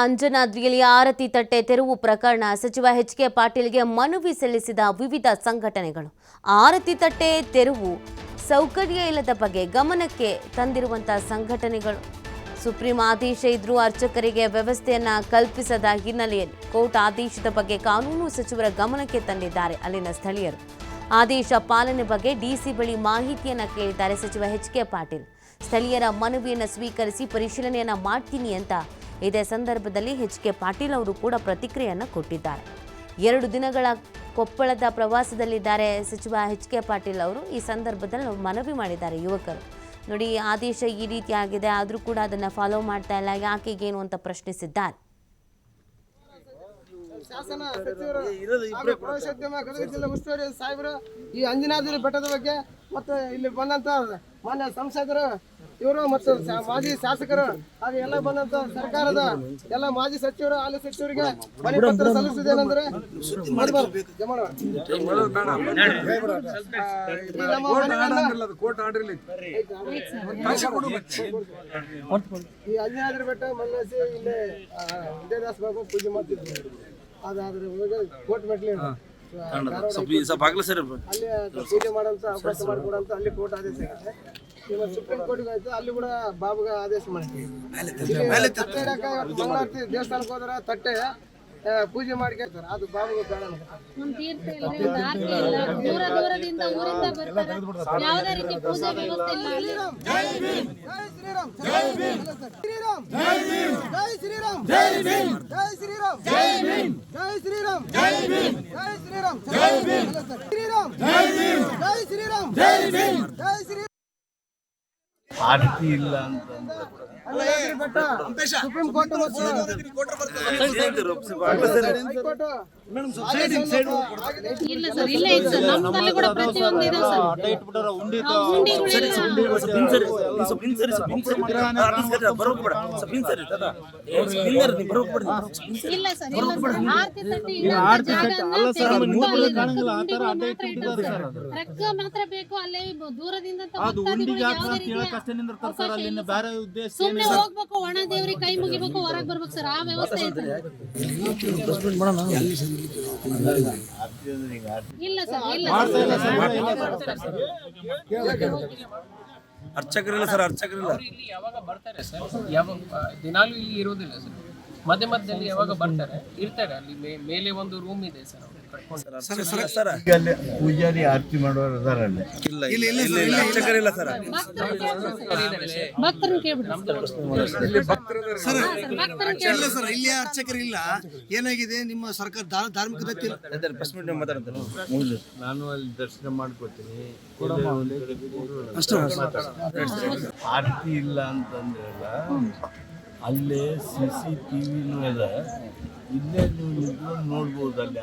ಅಂಜನಾದ್ರಿಯಲ್ಲಿ ಆರತಿ ತಟ್ಟೆ ತೆರವು ಪ್ರಕರಣ. ಸಚಿವ ಎಚ್ ಕೆ ಪಾಟೀಲ್ಗೆ ಮನವಿ ಸಲ್ಲಿಸಿದ ವಿವಿಧ ಸಂಘಟನೆಗಳು. ಆರತಿ ತಟ್ಟೆ ತೆರವು ಸೌಕರ್ಯ ಇಲ್ಲದ ಬಗ್ಗೆ ಗಮನಕ್ಕೆ ತಂದಿರುವಂತಹ ಸಂಘಟನೆಗಳು. ಸುಪ್ರೀಂ ಆದೇಶ ಇದ್ರೂ ಅರ್ಚಕರಿಗೆ ವ್ಯವಸ್ಥೆಯನ್ನ ಕಲ್ಪಿಸದ ಹಿನ್ನೆಲೆಯಲ್ಲಿ ಕೋರ್ಟ್ ಆದೇಶದ ಬಗ್ಗೆ ಕಾನೂನು ಸಚಿವರ ಗಮನಕ್ಕೆ ತಂದಿದ್ದಾರೆ ಅಲ್ಲಿನ ಸ್ಥಳೀಯರು. ಆದೇಶ ಪಾಲನೆ ಬಗ್ಗೆ ಡಿಸಿ ಬಳಿ ಮಾಹಿತಿಯನ್ನ ಕೇಳಿದ್ದಾರೆ ಸಚಿವ ಎಚ್ ಕೆ ಪಾಟೀಲ್. ಸ್ಥಳೀಯರ ಮನವಿಯನ್ನು ಸ್ವೀಕರಿಸಿ ಪರಿಶೀಲನೆಯನ್ನ ಮಾಡ್ತೀನಿ ಅಂತ ಇದೇ ಸಂದರ್ಭದಲ್ಲಿ ಎಚ್ ಕೆ ಪಾಟೀಲ್ ಅವರು ಕೂಡ ಪ್ರತಿಕ್ರಿಯೆಯನ್ನು ಕೊಟ್ಟಿದ್ದಾರೆ. ಎರಡು ದಿನಗಳ ಕೊಪ್ಪಳದ ಪ್ರವಾಸದಲ್ಲಿದ್ದಾರೆ ಸಚಿವ ಎಚ್ ಕೆ ಪಾಟೀಲ್ ಅವರು. ಈ ಸಂದರ್ಭದಲ್ಲಿ ಮನವಿ ಮಾಡಿದ್ದಾರೆ ಯುವಕರು. ನೋಡಿ ಆದೇಶ ಈ ರೀತಿ ಆಗಿದೆ, ಆದರೂ ಕೂಡ ಅದನ್ನು ಫಾಲೋ ಮಾಡ್ತಾ ಇಲ್ಲ ಯಾಕೆಗೇನು ಅಂತ ಪ್ರಶ್ನಿಸಿದ್ದಾರೆ. ಸಾಹೇಬರು ಈ ಅಂಜನಾದ್ರಿ ಬೆಟ್ಟದ ಬಗ್ಗೆ ಮತ್ತು ಇಲ್ಲಿ ಬಂದಂತ ಮಾನ್ಯ ಸಂಸದರು ಇವರು ಮತ್ತು ಮಾಜಿ ಶಾಸಕರು ಹಾಗೆ ಎಲ್ಲ ಬಂದಂತ ಸರ್ಕಾರದ ಎಲ್ಲ ಮಾಜಿ ಸಚಿವರು ಹಾಲಿ ಸಚಿವರಿಗೆ ಮನೆ ಪತ್ರ ಸಲ್ಲಿಸುವುದೇನೆಂದ್ರೆ ಈ ಅಜ್ಞಾದ್ರಿ ಅಂಜನಾದ್ರಿ ಬೆಟ್ಟ ಮಲ್ಲಾಸಿ ಇಲ್ಲಿ ಆ, ವಿದ್ಯಾದಾಸ್ ಬಾಬು ಪೂಜೆ ಮಾಡ್ತಿದ್ರು. ಅದಾದ್ರೆ ಕೋರ್ಟ್ ಕೋಟ್ ಮೆಟ್ಲಿ ಅಲ್ಲಿ ಪೂಜೆ ಮಾಡೋಂತ ಅವಕಾಶ ಮಾಡಿಕೊಡಂತ ಅಲ್ಲಿ ಕೋರ್ಟ್ ಆದೇಶ ಆಗಿದೆ ಸುಪ್ರೀಂ ಕೋರ್ಟ್ಗೆ ಆಯ್ತು ಅಲ್ಲಿ ಕೂಡ ಬಾಬುಗ ಆದೇಶ ಇವತ್ತು ಮಂಗಳಾರತಿ ದೇವಸ್ಥಾನಕ್ಕೆ ಹೋದ್ರೆ ತಟ್ಟೆ ಪೂಜೆ ಮಾಡ್ಕೊಳ್ತಾರೆ ಅದು ಬಾಬುಗೆ ಬೇಡ ತೀರ್ಥ ಇಲ್ಲ ಆರತಿ ಇಲ್ಲ ದೂರ ದೂರದಿಂದ ಊರಿಂದ ಬರ್ತಾರೆ ಯಾವುದೇ ರೀತಿ ಪೂಜೆ ವ್ಯವಸ್ಥೆ ಇಲ್ಲ ಜೈ ಶ್ರೀರಾಮ್ ಜೈ ಭೀಮ್ ಶ್ರೀರಾಮ್ ಜೈ ಶ್ರೀರಾಮ್ ಜೈ ಶ್ರೀರಾಮ್ ಜೈ ಶ್ರೀರಾಮ್ ಜೈ ಶ್ರೀರಾಮ್ ಜೈ ಶ್ರೀರಾಮ್ ಜೈ ಶ್ರೀರಾಮ್ ಜೈ ಭೀಮ್ ಜೈ ಶ್ರೀರಾಮ್ ಜೈ ಭೀಮ್ ಶ್ರೀರಾಮ್ ಜೈ ಭೀಮ್ ಜೈ ಶ್ರೀರಾಮ್ ಜೈ ಭೀಮ್ ಜೈ ಶ್ರೀರಾಮ್ ಆರತಿ ಇಲ್ಲ ಅಂತಂದ್ರೆ ಸುಪ್ರೀಂ ಕೋರ್ಟ್ ಇಲ್ಲ ಸರ್ ಇಲ್ಲ ಇದೆ ಸರ್ ನಮ್ಮಲ್ಲಿ ಕೂಡ ಪ್ರತಿಯೊಂದು ಇದೆ ಸರ್. ಇಲ್ಲ ಸರ್ ಇಲ್ಲ ಸರ್ ಆರತಿ ತಟ್ಟಿ ಇಲ್ಲ ರೊಕ್ಕ ಮಾತ್ರ ಬೇಕು ಅಲ್ಲೇ ದೂರದಿಂದ ಸುಮ್ನೆ ಹೋಗ್ಬೇಕು ಒಣ ದೇವ್ರಿಗೆ ಕೈ ಮುಗಿಬೇಕು ಹೊರಗ್ ಬರ್ಬೇಕು ಸರ್ ಆ ವ್ಯವಸ್ಥೆ ಇದೆ ಅರ್ಚಕರಿಲ್ಲ ಸರ್ ಅರ್ಚಕರಿಲ್ಲ. ಯಾವಾಗ ಬರ್ತಾರೆ ಸರ್? ಯಾವಾಗ ದಿನಾಲೂ ಇಲ್ಲಿ ಇರೋದಿಲ್ಲ ಸರ್. ಮಧ್ಯ ಮಧ್ಯದಲ್ಲಿ ಯಾವಾಗ ಬರ್ತಾರೆ? ಇರ್ತಾರೆ ಅಲ್ಲಿ ಮೇಲೆ ಒಂದು ರೂಮ್ ಇದೆ ಸರ್ ಪೂಜಾರಿ ಆರತಿ ಮಾಡೋರು ಅದಾರಲ್ಲಿ ಇಲ್ಲ ಇಲ್ಲ ಇಲ್ಲ ಇಲ್ಲ ಅರ್ಚಕರಿಲ್ಲ ಏನಾಗಿದೆ? ನಿಮ್ಮ ಸರ್ಕಾರ ಧಾರ್- ಧಾರ್ಮಿಕ ನಾನು ಅಲ್ಲಿ ದರ್ಶನ ಮಾಡ್ಕೊತೀನಿ. ಆರತಿ ಇಲ್ಲ ಅಂತಂದ್ರಲ್ಲ ಅಲ್ಲೇ ಸಿ ಸಿ ಟಿ ವಿನೂ ಇದೆ. ಇಲ್ಲೇ ನೀವು ನಿಂತ್ಕೊಂಡು ನೋಡ್ಬೋದು ಅಲ್ಲಿ.